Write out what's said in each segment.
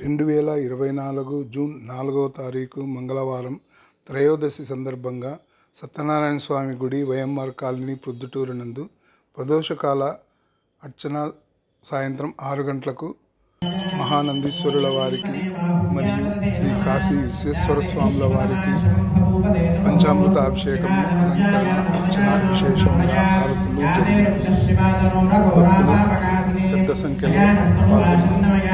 రెండు వేల ఇరవై నాలుగు జూన్ నాలుగవ తారీఖు మంగళవారం త్రయోదశి సందర్భంగా సత్యనారాయణ స్వామి గుడి వైఎంఆర్ కాలనీ ప్రొద్దుటూరు నందు ప్రదోషకాల అర్చన సాయంత్రం ఆరు గంటలకు మహానందీశ్వరుల వారికి మరియు శ్రీ కాశీ విశ్వేశ్వర స్వాముల వారికి పంచామృత అభిషేకము అలంకరణ అర్చన విశేషంగా హారతులు జరిగినవి. భక్తులు పెద్ద సంఖ్యలో పాల్గొన్నారు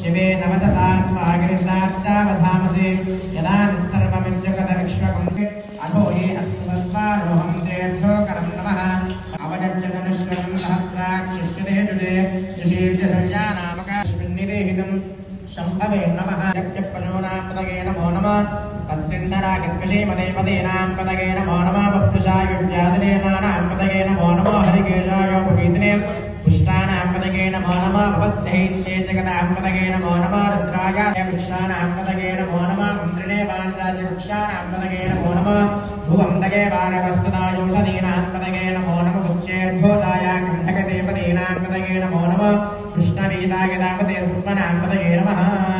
శివే నవదసాత్మాగిరిసార్చావధామసి యదా पदगेन मो नमः। सस्विन्दरागत्कषे पदे पदेनां पदगेन मो नमः। पप्पुषाय व्यादलेनानां पदगेन मो नमो। हरिकेशाय पीतने पुष्टानां पदगेन मो नमः। उपस्थैत्ये जगदां पदगेन मो नमः। रुद्राय वृक्षाणां पदगेन मो नमः। इन्द्रिणे बाणजाय वृक्षाणां पदगेन मो नमः। भुवं दगे बाणवस्पदायोषधीनां पदगेन मो नमः। मुख्येर्भोदाय कण्ठकदेवदीनां पदगेन मो नमः। कृष्णवेदागदापदे सुप्मनां पदगे नमः।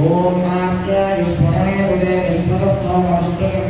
Om Namah Shivaya Udaya Ispada Om Shivaya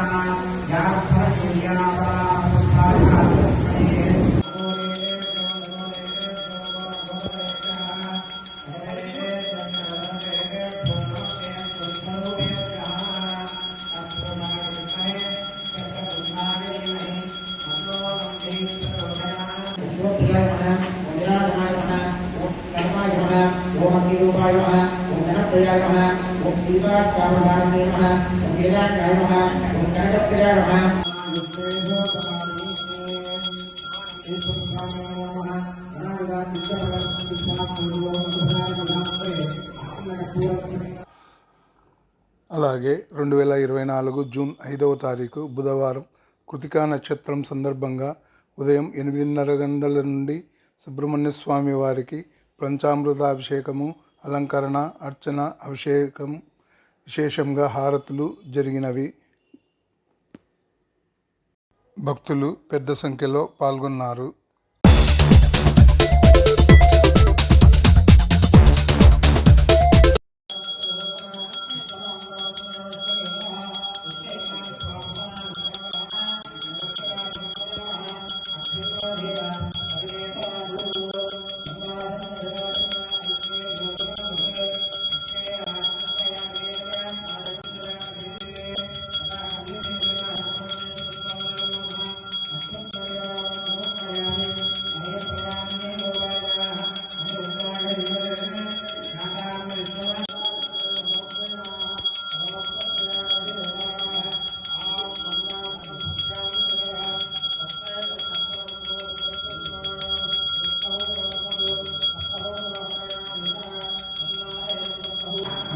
అలాగే రెండు వేల ఇరవై నాలుగు జూన్ ఐదవ తారీఖు బుధవారం కృతికా నక్షత్రం సందర్భంగా ఉదయం ఎనిమిదిన్నర గంటల నుండి సుబ్రహ్మణ్య స్వామి వారికి పంచామృతాభిషేకము అలంకరణ అర్చన అభిషేకం విశేషంగా హారతులు జరిగినవి. భక్తులు పెద్ద సంఖ్యలో పాల్గొన్నారు.